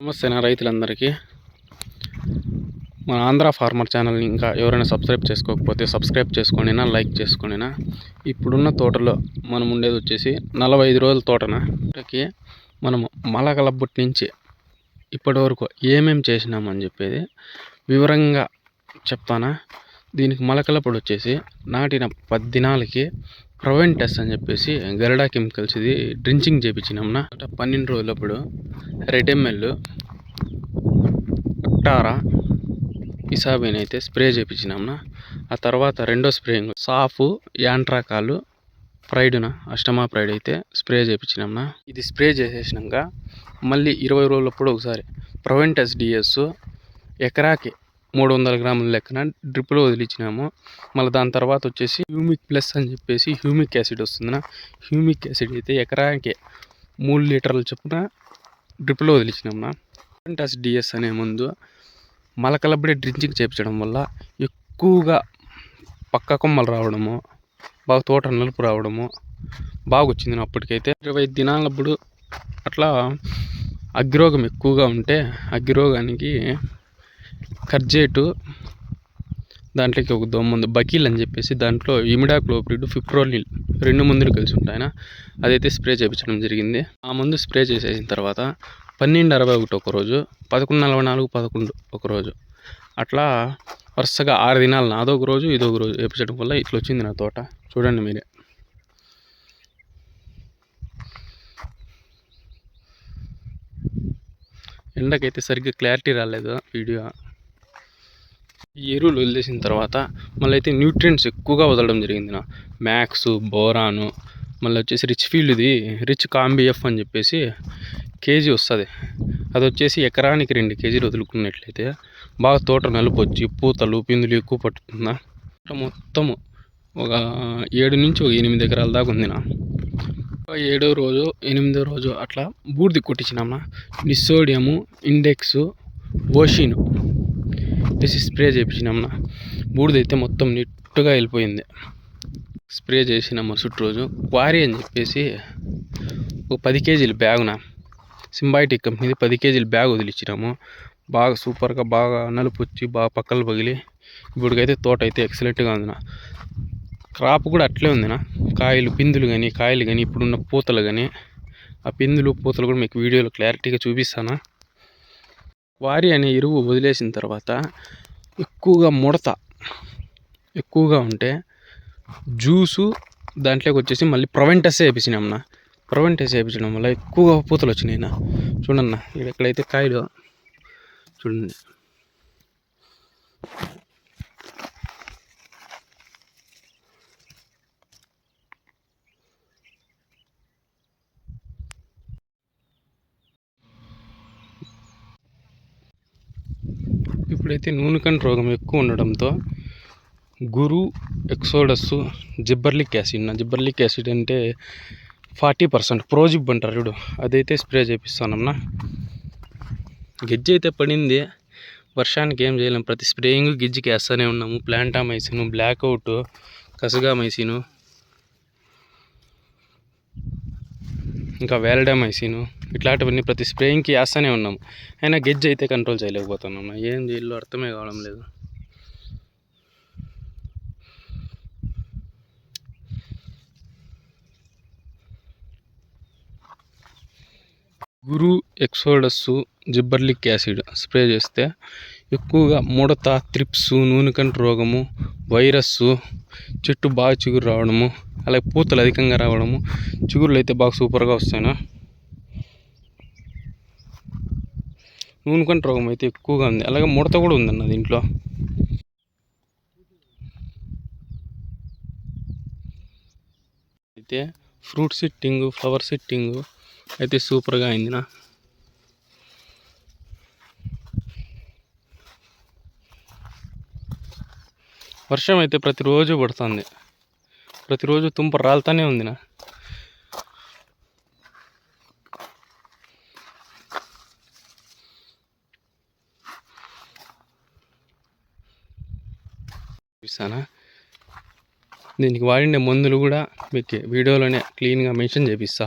నమస్తే నా రైతులందరికీ. మన ఆంధ్ర ఫార్మర్ ఛానల్ని ఇంకా ఎవరైనా సబ్స్క్రైబ్ చేసుకోకపోతే సబ్స్క్రైబ్ చేసుకొనినా లైక్ చేసుకొనినా ఇప్పుడున్న తోటలో మనం ఉండేది వచ్చేసి నలభై ఐదు రోజుల తోటన? తోటకి మనము మలగలబ్బుటి నుంచి ఇప్పటి వరకు ఏమేమి చేసినామని చెప్పేది వివరంగా చెప్తానా? దీనికి మలకలప్పుడు వచ్చేసి నాటిన పది దినాలకి ప్రొవెంటస్ అని చెప్పేసి గరడా కెమికల్స్ ఇది డ్రించింగ్ చేయించినాంనా పన్నెండు రోజులప్పుడు రెడ్ ఎంఎల్ కొట్టారా? ఇసాబిన్ అయితే స్ప్రే చేయించినాంనా ఆ తర్వాత రెండో స్ప్రేయింగ్ సాఫ్ యాంట్రాకాలు ప్రైడ్న అష్టమా ప్రైడ్ అయితే స్ప్రే చేయించినాంనా ఇది స్ప్రే చేసేసినాక మళ్ళీ ఇరవై రోజులప్పుడు ఒకసారి ప్రొవెంటస్ డిఎస్ ఎకరాకి మూడు వందల గ్రాముల లెక్కన డ్రిప్లో వదిలించినాము. మళ్ళీ దాని తర్వాత వచ్చేసి హ్యూమిక్ ప్లస్ అని చెప్పేసి హ్యూమిక్ యాసిడ్ వస్తుందినా? హ్యూమిక్ యాసిడ్ అయితే ఎకరాకి మూడు లీటర్ల చొప్పున డ్రిప్లో వదిలించినాంనా? ప్రొవెంటస్ డిఎస్ అనే ముందు మలకలబ్బడి డ్రించింగ్ చేయించడం వల్ల ఎక్కువగా పక్క కొమ్మలు రావడము బాగా తోట నలుపు రావడము బాగా వచ్చింది నా అప్పటికైతే. ఇరవై దినాలప్పుడు అట్లా అగ్గిరోగం ఎక్కువగా ఉంటే అగ్గిరోగానికి కర్జేటు దాంట్లోకి ఒక దోమ ఉంది బకీల్ అని చెప్పేసి దాంట్లో ఇమిడాక్లోప్రిడ్ ఫిప్రోలిల్ రెండు మందులు కలిసి ఉంటాయన. అదైతే స్ప్రే చేయించడం జరిగింది. ఆ మందు స్ప్రే చేసేసిన తర్వాత పన్నెండు అరవై ఒకటి ఒక రోజు పదకొండు నలభై నాలుగు పదకొండు ఒకరోజు. అట్లా వరుసగా ఆరు దినాలు అదొక రోజు ఇదొక రోజు వేపించడం వల్ల ఇట్లా వచ్చింది నా తోట. చూడండి మీరే. ఎండకైతే సరిగ్గా క్లారిటీ రాలేదు వీడియో. ఈ ఎరువులు వదిలేసిన తర్వాత మళ్ళీ అయితే న్యూట్రియంట్స్ ఎక్కువగా వదలడం జరిగింది నా. మ్యాక్స్ బోరాను మళ్ళీ వచ్చేసి రిచ్ ఫీల్డ్ది రిచ్ కాంబిఎఫ్ అని చెప్పేసి కేజీ వస్తుంది. అది వచ్చేసి ఎకరానికి రెండు కేజీలు వదులుకున్నట్లయితే బాగా తోట నలుపు వచ్చి పూతలు పిందులు ఎక్కువ పట్టుతుందా మొత్తము ఒక ఏడు నుంచి ఒక ఎనిమిది ఎకరాల దాకా ఉంది నా ఏడో రోజు ఎనిమిదో రోజు అట్లా బూడిది కొట్టించినామా? నిస్సోడియము ఇండెక్స్ ఓషిన్. వేసి స్ప్రే చేయించినామన్న బూడిదైతే మొత్తం నిట్టుగా వెళ్ళిపోయింది. స్ప్రే చేసిన మరుసటి రోజు? క్వారీ అని చెప్పేసి ఒక పది కేజీలు బ్యాగునా? సింబాయిటిక్ కంపెనీది పది కేజీల బ్యాగ్ వదిలిచ్చినాము. బాగా సూపర్గా బాగా నలుపు వచ్చి బాగా పక్కలు పగిలి ఇప్పటికైతే తోట అయితే ఎక్సలెంట్గా ఉందిన. క్రాప్ కూడా అట్లే ఉందినా. కాయలు పిందులు కానీ కాయలు కానీ ఇప్పుడున్న పూతలు కానీ ఆ పిందులు పూతలు కూడా మీకు వీడియోలో క్లారిటీగా చూపిస్తాను. వారి అనే ఎరువు వదిలేసిన తర్వాత ఎక్కువగా ముడత ఎక్కువగా ఉంటే జ్యూసు దాంట్లోకి వచ్చేసి మళ్ళీ ప్రొవెంటస్ వేయించినామన్న ప్రవెంటేజ్ చేయించడం వల్ల ఎక్కువగా పూతలు వచ్చినాయి నా చూడన్న ఎక్కడైతే కాయలు చూడండి. ఇప్పుడైతే నూనెకంటి రోగం ఎక్కువ ఉండడంతో గురు ఎక్సోడస్ జిబ్బర్లిక్ యాసిడ్. నా జిబ్బర్లిక్ యాసిడ్ అంటే ఫార్టీ పర్సెంట్ ప్రోజిబ్ అంటారు చూడు. అదైతే స్ప్రే చేపిస్తానమ్మా. గిజ్జి అయితే పడింది. వర్షానికి ఏం చేయలేం. ప్రతి స్ప్రేయింగ్ గిజ్జికి వేస్తూనే ఉన్నాము. ప్లాంటా మైసిను బ్లాక్అవుట్ కసగా మైసిను ఇంకా వేలడా మైసిను ఇట్లాంటివన్నీ ప్రతి స్ప్రేయింగ్కి వేస్తూనే ఉన్నాము. అయినా గెజ్జి అయితే కంట్రోల్ చేయలేకపోతున్నాం ఏం చేయాలో అర్థమే కావడం లేదు. గురు ఎక్సోడస్సు జిబ్బర్లిక్ యాసిడ్ స్ప్రే చేస్తే ఎక్కువగా ముడత త్రిప్స్ నూనెకంటి రోగము వైరస్సు చెట్టు బాగా చిగురు రావడము అలాగే పూతలు అధికంగా రావడము చిగురులు అయితే బాగా సూపర్గా వస్తాయినా నూనెకంటి రోగం అయితే ఎక్కువగా ఉంది. అలాగే ముడత కూడా ఉందన్న దీంట్లో. అయితే ఫ్రూట్ సిట్టింగ్ ఫ్లవర్ సిట్టింగ్ అయితే సూపర్గా అయింది నా వర్షం అయితే ప్రతిరోజు పడుతుంది. ప్రతిరోజు తుంప రాలుతానే ఉంది నా చూపిస్తానా దీనికి వాడిన మందులు కూడా మీకు వీడియోలోనే క్లీన్గా మెన్షన్ చేపిస్తా.